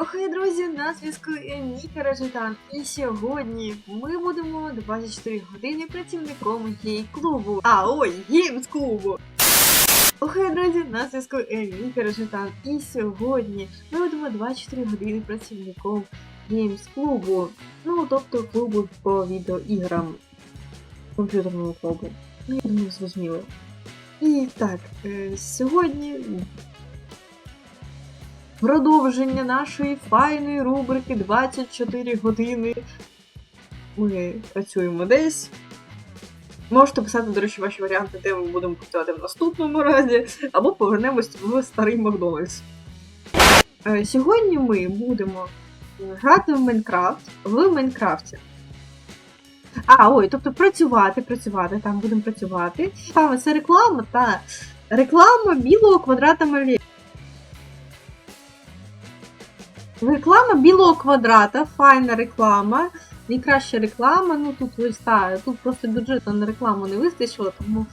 Охай, друзі, на зв'язку Ніка Режитан. І сьогодні ми будемо 24 години працівником гей-клубу. А ой, геймс-клубу. Охай, друзі, на зв'язку Ніка Режитан. І сьогодні ми будемо 24 години працівником геймс-клубу. Ну, тобто клубу по відеоіграм. Комп'ютерному клубу. Ну, я думаю, зрозуміло. І так, е, сьогодні продовження нашої файної рубрики 24 години. Ми працюємо десь. Можете писати, до речі, ваші варіанти, де ми будемо працювати в наступному разі, або повернемось в старий Макдональдс. Е, Сьогодні ми будемо грати в Майнкрафт в Майнкрафті. А, ой, тобто працювати, працювати, там будемо працювати. Саме це реклама та реклама білого квадрата Маві. Реклама білого квадрата, файна реклама. Найкраща реклама. Ну тут ось та, тут просто бюджету на рекламу не вистачило, тому.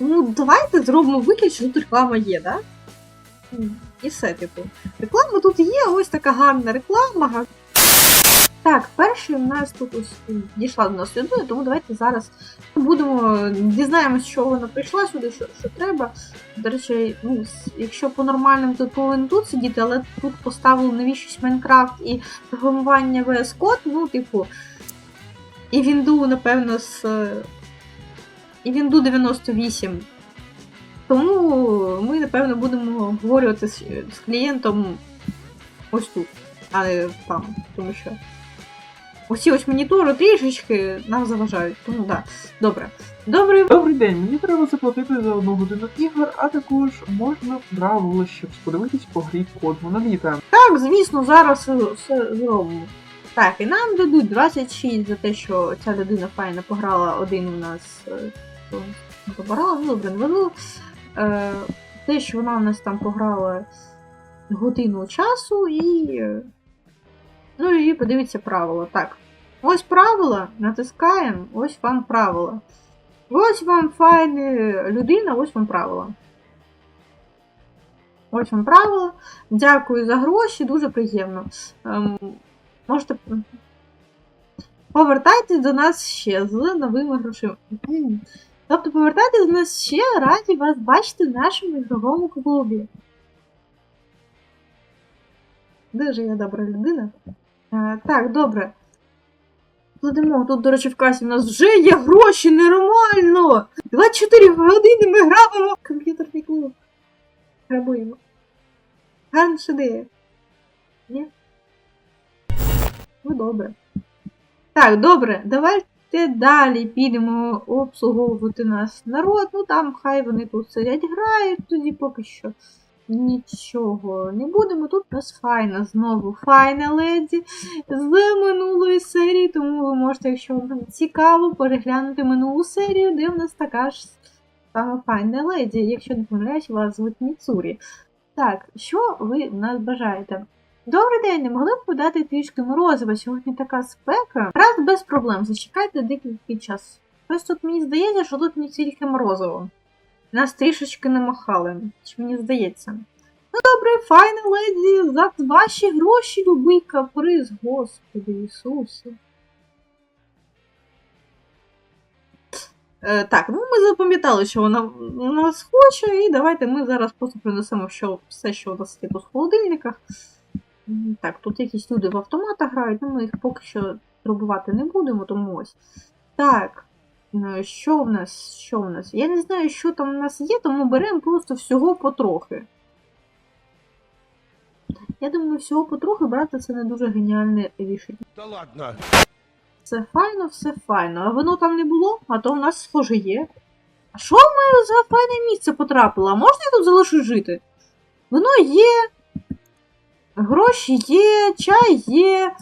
Ну, давайте зробимо вигляд, що тут реклама є, да? І все, типу. Реклама тут є, ось така гарна реклама. Так, перший у нас тут ось дійшла до нас людина, тому давайте зараз будемо дізнаємось, що вона прийшла сюди, що, що треба. До речі, ну, якщо по-нормальному, то повинен тут сидіти, але тут поставили навіщось Майнкрафт і програмування VS Code, ну, типу, і Вінду, напевно, з. І Вінду 98. Тому ми, напевно, будемо обговорювати з, з клієнтом ось тут, а не там, тому що. Усі ось монітори трішечки нам заважають. Тому так, да. добре. Добре, Добрий день, мені треба заплатити за одну годину ігор, а також можна правило, щоб подивитись по грі код моноліта. Так, звісно, зараз все- все зробимо. Так, і нам дадуть 26 за те, що ця людина файно пограла один у нас. е, не Пограла, ну добре, не. Е, те, що вона у нас там пограла годину часу і. Ну і подивіться правила. Так. Ось правила, натискаємо, ось вам правила. Ось вам файна людина, ось вам правила. Ось вам правила. Дякую за гроші, дуже приємно. Ем, можете. Повертайтесь до нас ще з новими грошима. Тобто повертайтесь до нас ще раді вас бачити в нашому ігровому клубі. Дуже я добра людина. Е, так, добре. Кладемо. Тут, до речі, в касі в нас вже є гроші, нормально! 24 години ми грабимо комп'ютерний клуб. Грабуємо. Гарна ідея. Ні? Ну, добре. Так, добре, давайте далі підемо обслуговувати нас народ. Ну там хай вони тут сидять, грають, тоді поки що нічого не будемо. Тут у нас файна знову файна леді з минулої серії, тому ви можете, якщо вам цікаво, переглянути минулу серію, де в нас така ж саме файна леді. Якщо не помиляюсь, вас звуть Міцурі. Так, що ви в нас бажаєте? Добрий день, не могли б подати трішки морозива? Сьогодні така спека. Раз без проблем, зачекайте декілька час. Ось тут мені здається, що тут не тільки морозиво. Нас трішечки намахали, чи мені здається. Ну добре, файна леді, за ваші гроші, любий каприз, Господи Ісусе. Е, так, ну ми запам'ятали, що вона нас хоче, і давайте ми зараз просто принесемо що, все, що у нас є в холодильниках. Так, тут якісь люди в автоматах грають, ну ми їх поки що турбувати не будемо, тому ось. Так, що в нас? Що в нас? Я не знаю, що там у нас є, тому беремо просто всього потрохи. Я думаю, всього потрохи брати це не дуже геніальне рішення. Да ладно. Все файно, все файно. А воно там не було, а то у нас схоже є. А що в мене за файне місце потрапило? А можна я тут залишу жити? Воно є. Гроші є, чай є.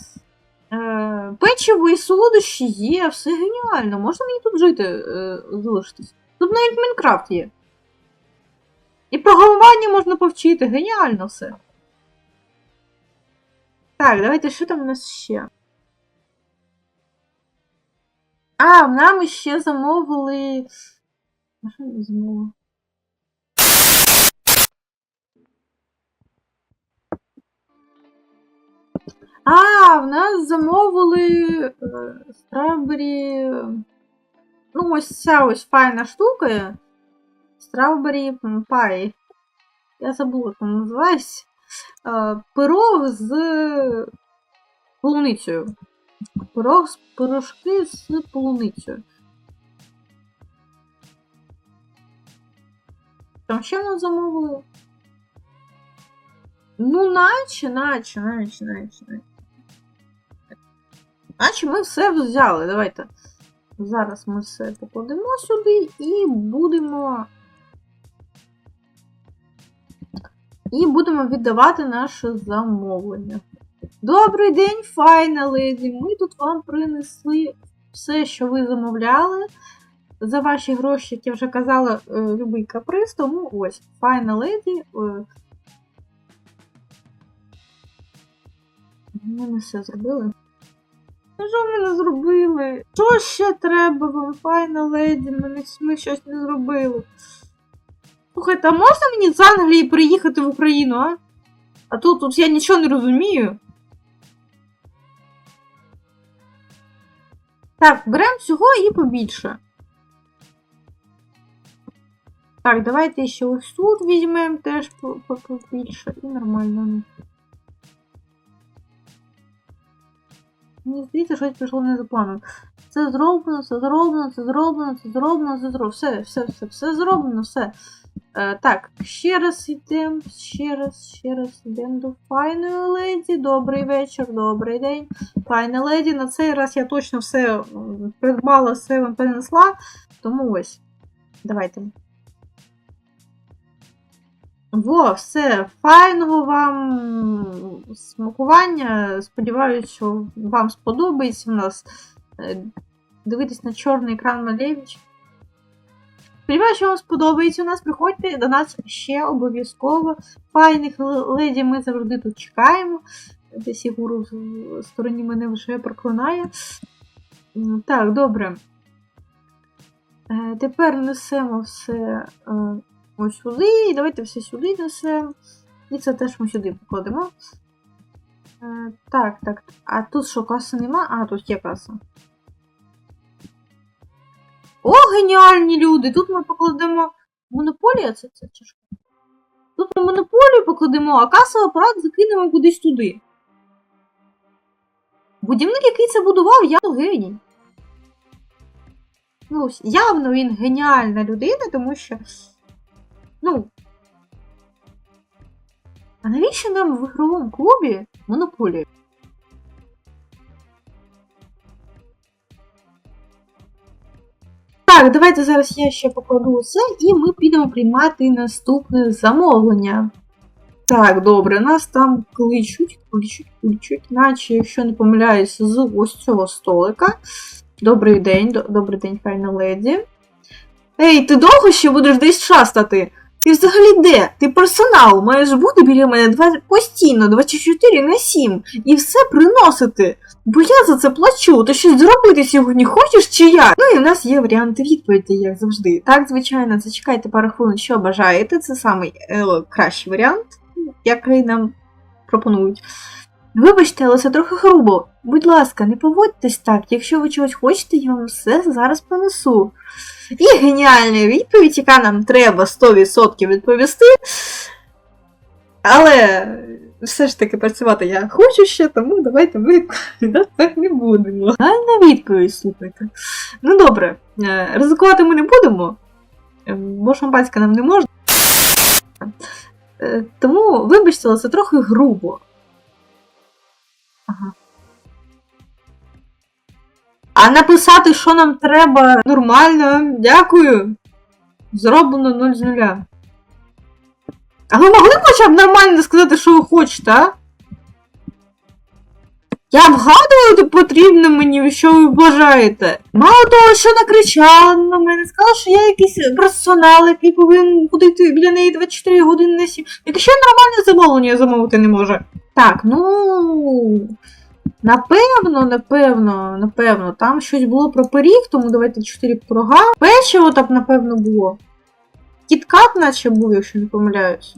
Е, печиво і солодощі є, все геніально. Можна мені тут жити, е, залишитись? Тут навіть Майнкрафт є. І програмування можна повчити, геніально все. Так, давайте що там у нас ще? А, нам ще замовили. Що замовили? А, в нас замовили е, Ну, ось ця ось файна штука. Strawberry Pie. Я забула, як воно називається. Е, Пирог з полуницею. Пирог з пирожки з полуницею. Там ще нас замовили? Ну, наче, наче, наче, наче, наче. Наче ми все взяли. Давайте. Зараз ми все покладемо сюди і будемо. І будемо віддавати наше замовлення. Добрий день, файна леді. Ми тут вам принесли все, що ви замовляли. За ваші гроші, як я вже казала, е, любий каприз, тому ось, файна леді. е, Ми не все зробили. Ну, що ми не зробили? Що ще треба вам, файна леді? Ми, ми щось не зробили. Слухайте, а можна мені з Англії приїхати в Україну, а? А тут, тут я нічого не розумію. Так, беремо всього і побільше. Так, давайте ще ось тут візьмемо теж по- по- побільше і нормально. Мені здається, щось пішло не за планом. Це зроблено, це зроблено, це зроблено, це зроблено, це зроблено. Все, все, все, все зроблено, все. Е, так, ще раз йдемо, ще раз, ще раз йдемо до файної леді. Добрий вечір, добрий день. Файна леді. На цей раз я точно все придбала, все вам перенесла. Тому ось. Давайте. Во, все, файного вам смакування. Сподіваюся, що вам сподобається у нас е, дивитись на чорний екран Малевич. Сподіваюся, що вам сподобається у нас. Приходьте до нас ще обов'язково. Файних леді ми завжди тут чекаємо. Десь Ігору в стороні мене вже проклинає. Так, добре. Е, Тепер несемо все е, ось сюди. І давайте все сюди несемо. І це теж ми сюди покладемо. Е, Так, так. А тут що, каси нема? А, тут є каса. О, геніальні люди! Тут ми покладемо монополія, це, це, що? Тут ми монополію покладемо, а касовий апарат закинемо кудись туди. Будівник, який це будував, явно геній. Ну, явно він геніальна людина, тому що. Ну. А навіщо нам в ігровому клубі монополія? Так, давайте зараз я ще покладу це, і ми підемо приймати наступне замовлення. Так, добре, нас там кличуть, кличуть, кличуть, наче, якщо не помиляюся, з ось цього столика. Добрий день, до- добрий день, файна леді. Ей, ти довго ще будеш десь шастати? Ти взагалі де? Ти персонал, маєш бути біля мене два... постійно, 24 на 7, і все приносити. Бо я за це плачу, ти щось зробити сьогодні хочеш чи як? Ну і в нас є варіанти відповіді, як завжди. Так, звичайно, зачекайте пару хвилин, що бажаєте. Це самий е, кращий варіант, який нам пропонують. Вибачте, але це трохи грубо. Будь ласка, не поводьтесь так. Якщо ви чогось хочете, я вам все зараз понесу. І геніальна відповідь, яка нам треба 100% відповісти. Але все ж таки працювати я хочу ще, тому давайте ми так не будемо. Гальна відповідь, слухайте. Ну добре, е, ризикувати ми не будемо, е, бо шампанське нам не можна. Е, Тому, вибачте, але це трохи грубо. Ага. А написати, що нам треба нормально, дякую. Зроблено 0 з нуля. А ви могли хоча б нормально сказати, що ви хочете, а? Я вгадувати потрібно мені, що ви бажаєте. Мало того, що накричала на мене, сказала, що я якийсь персонал, який повинен ходити біля неї 24 години на 7. Якщо нормальне замовлення замовити не може. Так, ну. Напевно, напевно, напевно, там щось було про пиріг, тому давайте 4 пирога. Печиво так, напевно, було. Кіткат, наче був, якщо не помиляюсь.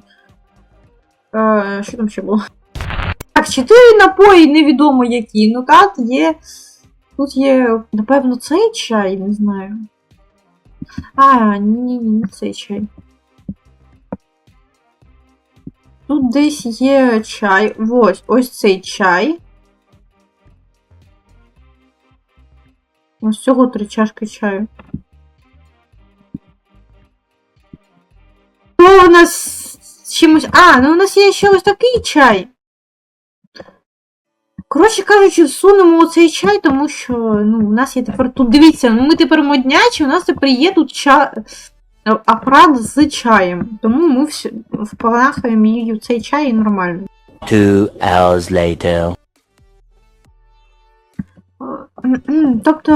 Е, що там ще було? Так, Так, чотири напої, невідомо які. Ну так, є. Тут є, напевно, цей чай, не знаю. А, ні, ні, не цей чай. Тут десь є чай. Ось, ось цей чай. Ось всього три чашки чаю. То у нас чимось. А, ну у нас є ще ось такий чай. Коротше кажучи, всунемо оцей чай, тому що ну, у нас є тепер тут. Дивіться, ну ми тепер моднячі, у нас тепер є тут ча... апарат з чаєм. Тому ми всі впанахаємо її в цей чай і нормально. Two hours later. Тобто,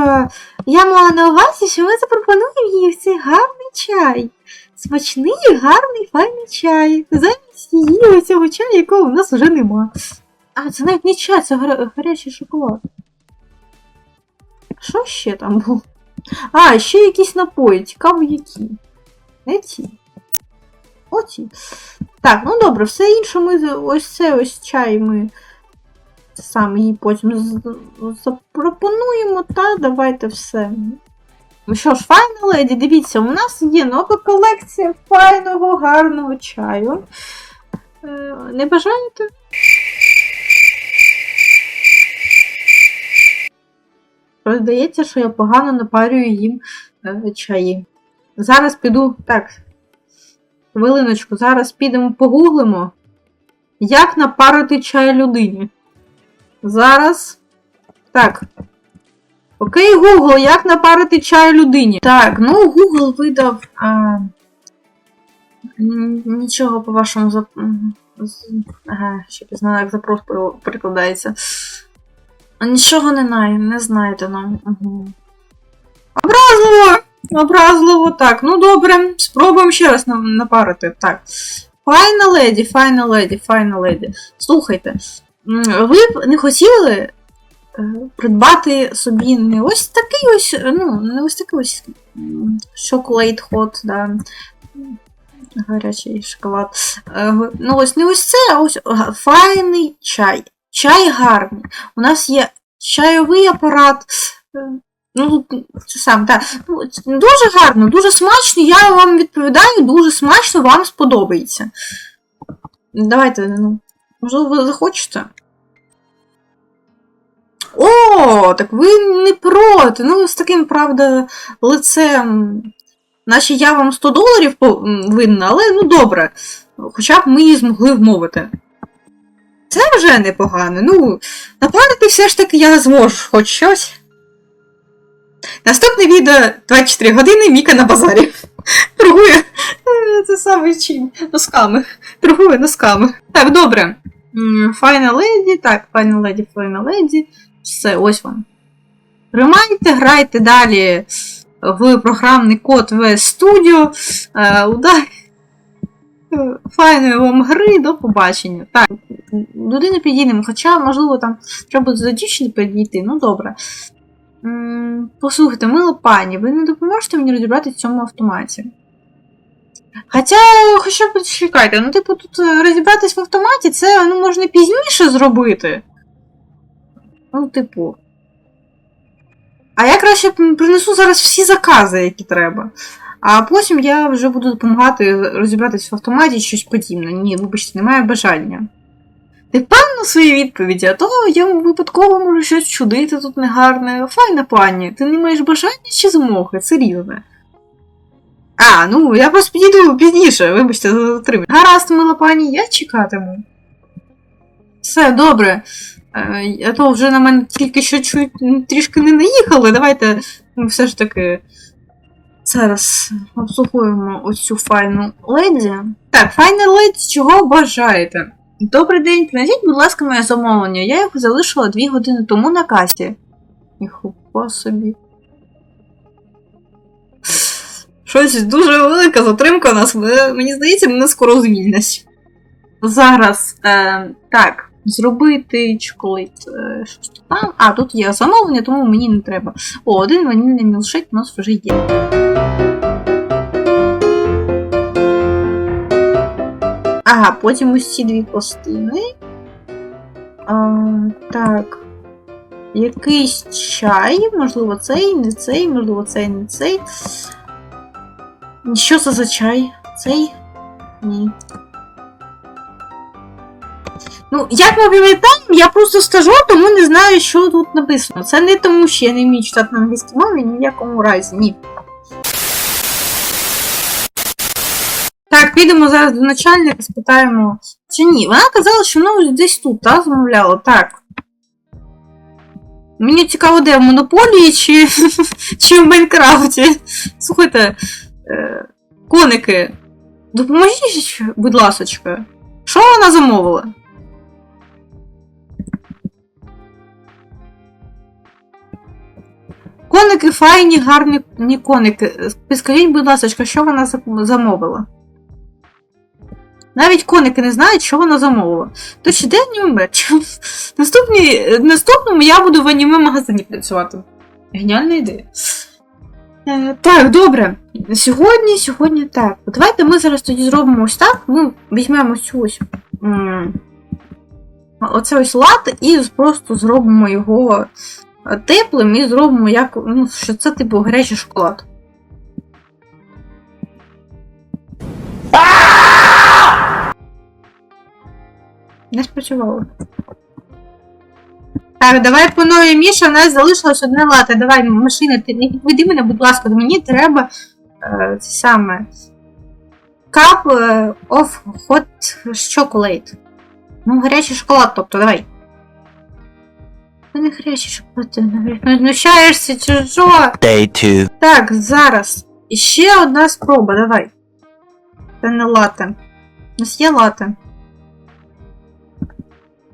я мала на увазі, що ми запропонуємо їй цей гарний чай. Смачний, гарний, файний чай. Замість її цього чаю, якого в нас вже нема. А, це навіть не чай, це гар- гарячий шоколад. Що ще там було? А, ще якісь напої. Цікаво, які. Не ці. Оці. Так, ну добре, все інше ми ось це ось чай ми саме їй потім запропонуємо, та давайте все. Ну що ж, файна леді, дивіться, у нас є нова колекція файного, гарного чаю. Е, не бажаєте? Здається, що я погано напарюю їм е, чаї. Зараз піду. Так. Хвилиночку, зараз підемо погуглимо, як напарити чай людині. Зараз. Так. Окей, Google, як напарити чай людині? Так, ну Google видав. А... Нічого по вашому зап... Ага, ще знаю, як запрос. А Нічого не не знаєте нам. Угу. Образливо, так. Ну добре, спробуємо ще раз напарити. Так. Файна леді, файна леді, файна леді. Слухайте, ви б не хотіли е, придбати собі не ось такий ось, е, ну, не ось такий ось шоколад хот, да. Гарячий шоколад. Е, Ну, ось не ось це, а ось файний чай. Чай гарний. У нас є чайовий апарат. Ну, це сам, так. Ну, дуже гарно, дуже смачно. Я вам відповідаю, дуже смачно, вам сподобається. Давайте, ну, можливо, ви захочете. О, так ви не проти. Ну, з таким, правда, лицем. Наче я вам 100 доларів винна, але ну добре. Хоча б ми її змогли вмовити. Це вже непогано. Ну, напарити все ж таки я зможу хоч щось. Наступне відео 24 години Міка на базарі. Торгує. е, Це саме чим. Носками. Торгує носками. Так, добре. Файна леді, так, файна леді, файна леді. Все, ось вам. Тримайте, грайте далі в програмний код Studio. Е, удай. Файної вам гри, до побачення. Так, туди не підійдемо, хоча, можливо, там треба за дівчини підійти, ну добре. Послухайте, мила пані, ви не допоможете мені розібратися в цьому автоматі? Хоча, хоча б чекайте, ну, типу, тут е, розібратись в автоматі, це ну, можна пізніше зробити. Ну, типу. А я краще принесу зараз всі закази, які треба. А потім я вже буду допомагати розібратись в автоматі щось подібне. Ні, вибачте, немає бажання. Ти впевнена в своїй відповіді, а то я випадково можу щось чудити тут негарне. Файна пані, ти не маєш бажання чи змоги? Це різне. А, ну я просто підійду пізніше, вибачте за затримання. Гаразд, мила пані, я чекатиму. Все, добре. Е, А то вже на мене тільки що чуть трішки не наїхали. Давайте ми все ж таки зараз обслуговуємо ось цю файну леді. Так, файна леді, чого бажаєте? Добрий день, принесіть, будь ласка, моє замовлення. Я його залишила дві години тому на касі. Ніхуя собі. Щось дуже велика затримка у нас. Мені здається, мене скоро звільнять. Зараз. Е, так, зробити чоколад. Е, щось там. А, тут є замовлення, тому мені не треба. О, один ванільний мілшейк у нас вже є. Ага, потім ці дві пластини. А, так. Якийсь чай, можливо, цей, не цей, можливо, цей, не цей. Що це за чай? Цей? Ні. Ну, як ми пам'ятаємо, я просто стажу, тому не знаю, що тут написано. Це не тому, що я не вмію читати на англійській мові, ні в якому разі, ні. Підемо зараз до начальника, спитаємо. Чи ні? Вона казала, що ну десь тут, так, замовляла. Так. Мені цікаво, де в монополії чи, чи в Майнкрафті. Слухайте, е, коники, допоможіть, будь ласочка. Що вона замовила? Коники файні, гарні ні коники. Підскажіть, будь ласка, що вона замовила? Навіть коники не знають, що вона замовила. Тож іде аніме мерч. Наступні, наступному я буду в аніме магазині працювати. Геніальна ідея. Е, так, добре. Сьогодні, сьогодні так. Давайте ми зараз тоді зробимо ось так. Ми візьмемо цю ось. Оце ось лад і просто зробимо його е, теплим і зробимо як. Ну, що це типу гарячий шоколад. Не спрацювало. Так, давай по новій Міша, у нас залишилось одне лате. Давай, машина, ти не підведи мене, будь ласка, мені треба е, це саме. Cup е, of hot chocolate. Ну, гарячий шоколад, тобто, давай. Ну, не гарячий шоколад, ти не знущаєшся, чи що? Day 2. Так, зараз. І ще одна спроба, давай. Це не лате. У нас є лате.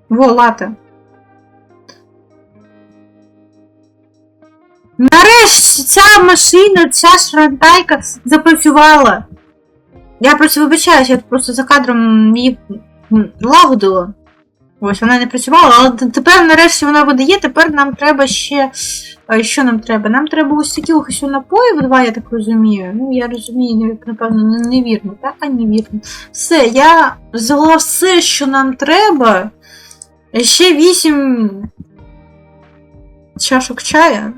Во, лате. Нарешті ця машина, ця шрантайка запрацювала. Я просто вибачаюсь, я просто за кадром її лагодила. Ось вона не працювала, але тепер нарешті вона видає, тепер нам треба ще. Що нам треба? Нам треба ось такі ось напоїв, два, я так розумію. Ну, я розумію, напевно, не- невірно, так? А невірно. Все, я взяла все, що нам треба. Ще вісім чашок чая.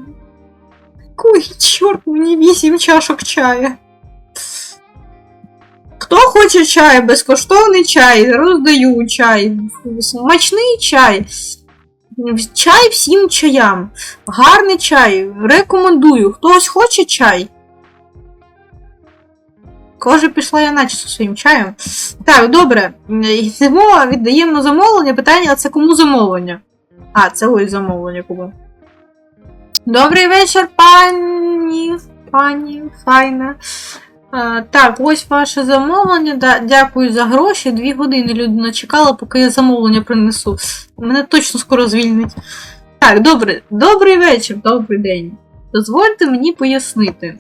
Кой, чорт, мені вісім чашок чая. Хто хоче чай, безкоштовний чай, роздаю чай, смачний чай. Чай всім чаям. Гарний чай. Рекомендую. Хтось хоче чай? Коже, пішла я наче зі своїм чаєм. Так, добре. Йдемо, віддаємо замовлення. Питання, а це кому замовлення? А, це ось замовлення кому. Добрий вечір, пані. Пані, файна. А, так, ось ваше замовлення. Да, дякую за гроші. Дві години людина чекала, поки я замовлення принесу. Мене точно скоро звільнять. Так, добре. Добрий вечір, добрий день. Дозвольте мені пояснити.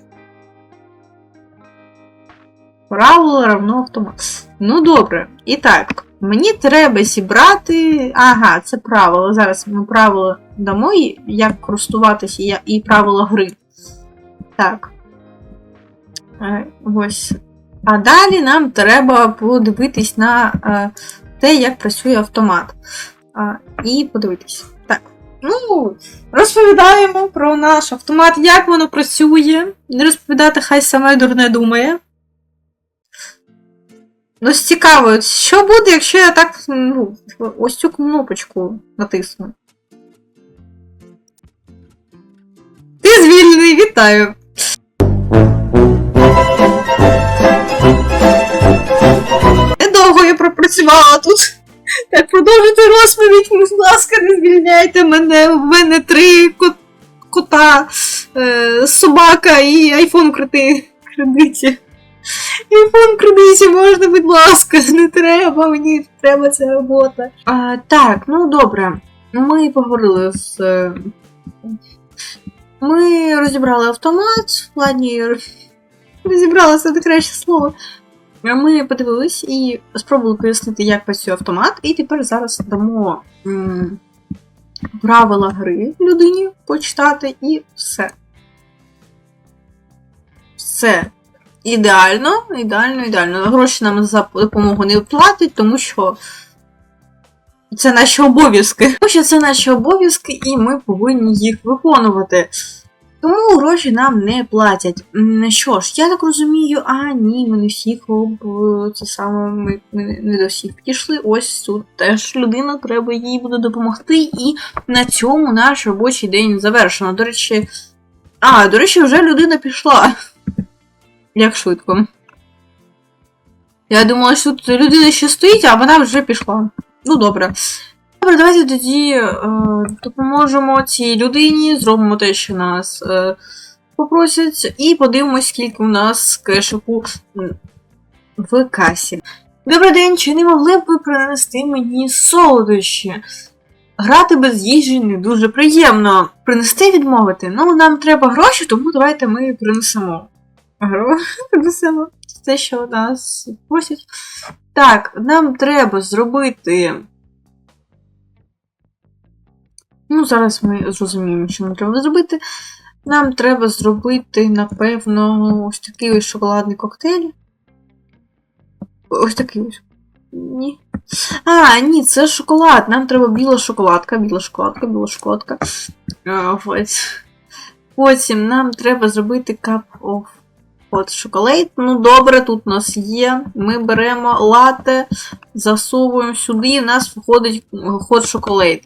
Правило равно автомат. Ну, добре. І так, мені треба зібрати. Ага, це правило. Зараз ми правило дамо, як користуватися і правила гри. Так. Е, Ось. А далі нам треба подивитись на е, те, як працює автомат. І подивитись. Так. Ну, розповідаємо про наш автомат, як воно працює. Не розповідати, хай саме дурне думає. Ну, цікаво, що буде, якщо я так ну, ось цю кнопочку натисну. Ти звільнений, вітаю! Недовго я пропрацювала тут. Так, продовжуйте розповідь, будь ласка, не звільняйте мене. В мене три кот- кота, е, собака і айфон крити. кредиті. Айфон кредиті можна, будь ласка, не треба, мені треба ця робота. А, так, ну добре. Ми поговорили з. е, Ми розібрали автомат, ладні, розібрали це краще слово. Ми подивились і спробували пояснити, як працює автомат, і тепер зараз дамо м, правила гри людині почитати і все. Все. Ідеально, ідеально, ідеально. Гроші нам за допомогу не платять, тому що Це наші обов'язки. Тому що це наші обов'язки, і ми повинні їх виконувати. Тому гроші нам не платять. Що ж, я так розумію, а ні, ми не всіх об це саме ми, ми не до всіх підійшли. Ось тут теж людина, треба їй буде допомогти. І на цьому наш робочий день завершено. До речі, а, до речі, вже людина пішла. Як швидко. Я думала, що тут людина ще стоїть, а вона вже пішла. Ну, добре. Добре, давайте тоді е, допоможемо цій людині, зробимо те, що нас е, попросять, і подивимось, скільки у нас кешику в касі. Добрий день, чи не могли б ви принести мені солодощі? Грати без їжі не дуже приємно. Принести відмовити. Ну, нам треба гроші, тому давайте ми принесемо. Принесемо. Те, що нас просять. Так, нам треба зробити. Ну, зараз ми зрозуміємо, що нам треба зробити. Нам треба зробити, напевно, ось такий ось шоколадний коктейль. Ось такий ось. Ні. А, ні, це шоколад. Нам треба біла шоколадка, біла шоколадка, біла шоколадка. Ось. Потім нам треба зробити cup of hot chocolate. Ну, добре, тут у нас є. Ми беремо лате, засовуємо сюди, і в нас виходить hot chocolate.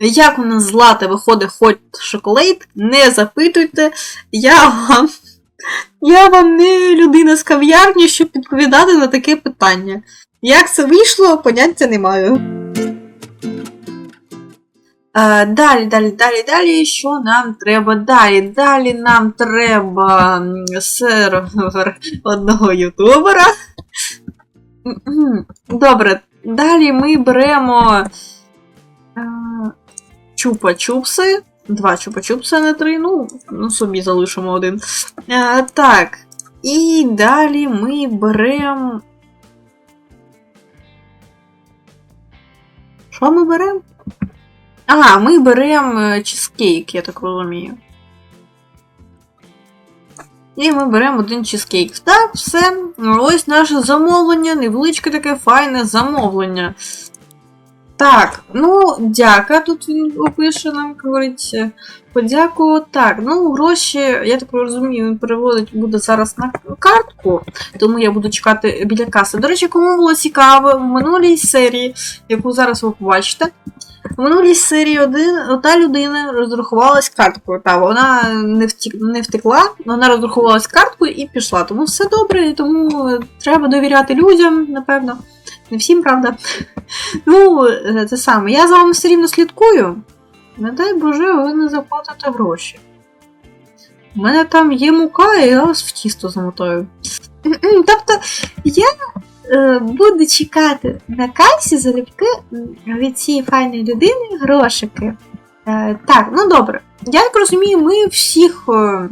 Як у нас з лате виходить hot chocolate, не запитуйте. Я вам. Я вам не людина з кав'ярні, щоб відповідати на таке питання. Як це вийшло, поняття не маю. Далі, далі, далі, далі. Що нам треба далі? Далі нам треба сервер одного ютубера. Добре, далі ми беремо чупа-чупси. Два чупа-чупси, не три. Ну, ну, собі залишимо один. Так. І далі ми беремо. Що ми беремо? А, ми беремо чизкейк, я так розумію. І ми беремо один чизкейк. Так, все. Ось наше замовлення, невеличке таке файне замовлення. Так, ну, дяка, тут він опише нам, говорить, е, подяку. Так, ну, гроші, я так розумію, він переводить буде зараз на картку, тому я буду чекати біля каси. До речі, кому було цікаво, в минулій серії, яку зараз ви побачите, в минулій серії один, та людина розрахувалась карткою. Та вона не, втік, не втекла, вона розрахувалась карткою і пішла. Тому все добре, і тому треба довіряти людям, напевно. Не всім, правда. Ну, е, це саме. Я за вами все рівно слідкую. Не дай Боже, ви не заплатите гроші. У мене там є мука, і я вас в тісто замотаю. Тобто, я е, буду чекати на касі залюбки від цієї файної людини грошики. Е, так, ну добре. Я так розумію, ми всіх е,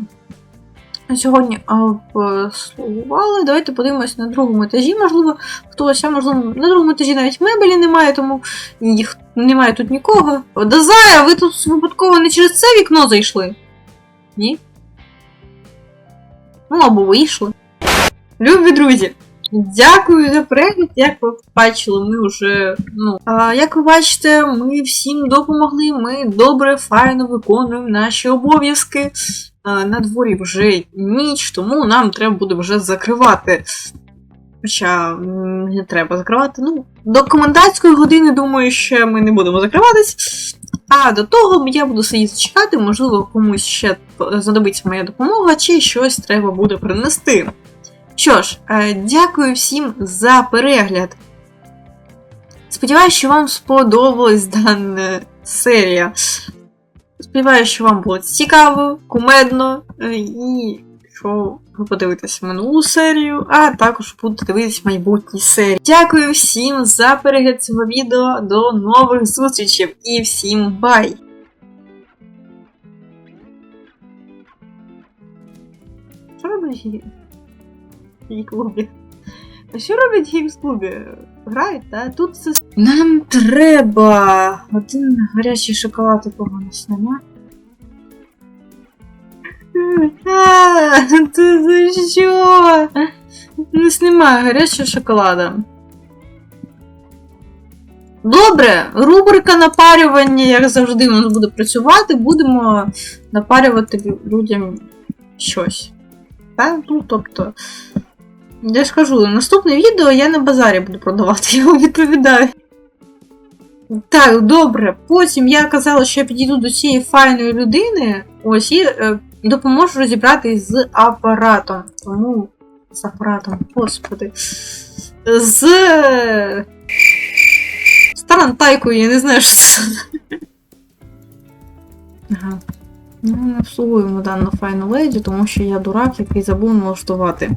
сьогодні обслугували. Давайте подивимось на другому етажі, можливо, хтось, а можливо, на другому етажі навіть мебелі немає, тому їх немає тут нікого. Дозая, ви тут випадково не через це вікно зайшли? Ні? Ну, або вийшли. Любі друзі! Дякую за перегляд. Як ви бачили, ми вже. Ну, а, як ви бачите, ми всім допомогли. Ми добре, файно виконуємо наші обов'язки. На дворі вже ніч, тому нам треба буде вже закривати. Хоча не треба закривати. Ну, до комендантської години, думаю, ще ми не будемо закриватись. А до того я буду сидіти чекати, можливо, комусь ще знадобиться моя допомога, чи щось треба буде принести. Що ж, е, дякую всім за перегляд. Сподіваюсь, що вам сподобалась дана серія. Сподіваюся, що вам було цікаво, кумедно е, і що ви подивитесь минулу серію, а також будете дивитись майбутні серії. Дякую всім за перегляд цього відео. До нових зустрічей і всім бай! Що робить в клубі? А що роблять в геймс-клубі? Грають, та тут все. Нам треба один гарячий шоколад, якого нема. А, Це за що? У нас немає гарячого шоколада. Добре, рубрика напарювання, як завжди, у нас буде працювати. Будемо напарювати людям щось. Так? Ну, тобто. Я ж кажу, наступне відео я на базарі буду продавати, я вам відповідаю. Так, добре. Потім я казала, що я підійду до цієї файної людини. Ось і е, допоможу розібратись з апаратом. Тому. З апаратом, господи. З. е, З тарантайкою, я не знаю, що це. Ага. Ну, не обслугуємо дану файну леді, тому що я дурак, який забув налаштувати.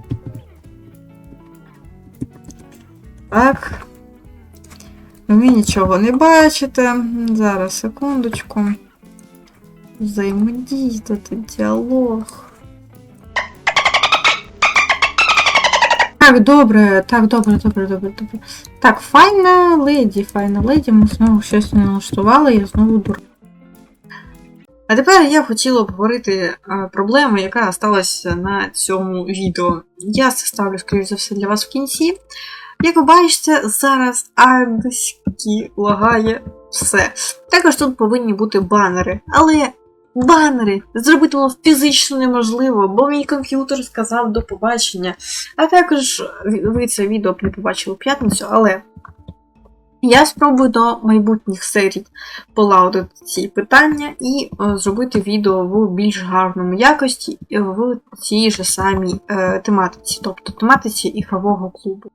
Так. Ви нічого не бачите. Зараз, секундочку. Взаємодійствувати, діалог. Так, добре, так, добре, добре, добре, добре. Так, файна леді, файна леді, ми знову щось не налаштували, я знову дур. А тепер я хотіла обговорити проблему, яка сталася на цьому відео. Я це ставлю, скоріш за все, для вас в кінці. Як ви бачите, зараз адськи лагає все. Також тут повинні бути банери. Але банери зробити було фізично неможливо, бо мій комп'ютер сказав до побачення. А також ви це відео не побачили в п'ятницю, але я спробую до майбутніх серій полагодити ці питання і е, зробити відео в більш гарному якості в цій же самій е, тематиці, тобто тематиці ігрового клубу.